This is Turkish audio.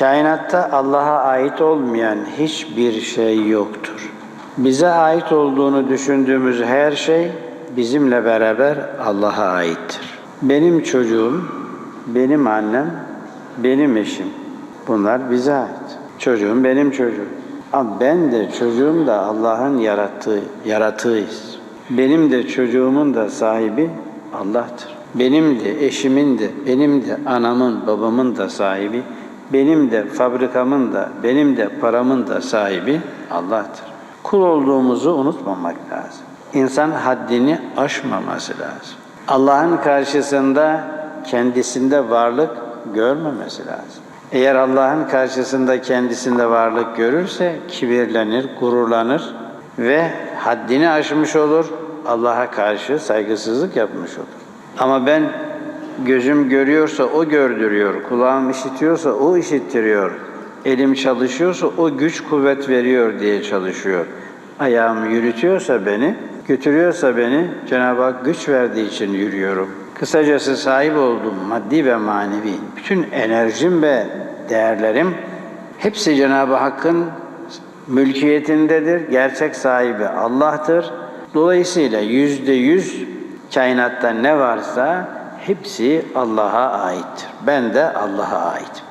Kainatta Allah'a ait olmayan hiçbir şey yoktur. Bize ait olduğunu düşündüğümüz her şey bizimle beraber Allah'a aittir. Benim çocuğum, benim annem, benim eşim. Bunlar bize ait. Çocuğum benim çocuğum. Ama ben de çocuğum da Allah'ın yarattığı, yaratığıyız. Benim de çocuğumun da sahibi Allah'tır. Benim de eşimin de, benim de anamın, babamın da sahibi, benim de fabrikamın da, benim de paramın da sahibi Allah'tır. Kul olduğumuzu unutmamak lazım. İnsan haddini aşmaması lazım. Allah'ın karşısında kendisinde varlık görmemesi lazım. Eğer Allah'ın karşısında kendisinde varlık görürse kibirlenir, gururlanır ve haddini aşmış olur, Allah'a karşı saygısızlık yapmış olur. Ama ben gözüm görüyorsa o gördürüyor, kulağım işitiyorsa o işittiriyor, elim çalışıyorsa o güç kuvvet veriyor diye çalışıyor. Ayağım yürütüyorsa beni, götürüyorsa beni Cenab-ı Hak güç verdiği için yürüyorum. Kısacası sahip olduğum maddi ve manevi bütün enerjim ve değerlerim hepsi Cenab-ı Hakk'ın mülkiyetindedir. Gerçek sahibi Allah'tır. Dolayısıyla yüzde yüz kainatta ne varsa hepsi Allah'a aittir. Ben de Allah'a ait.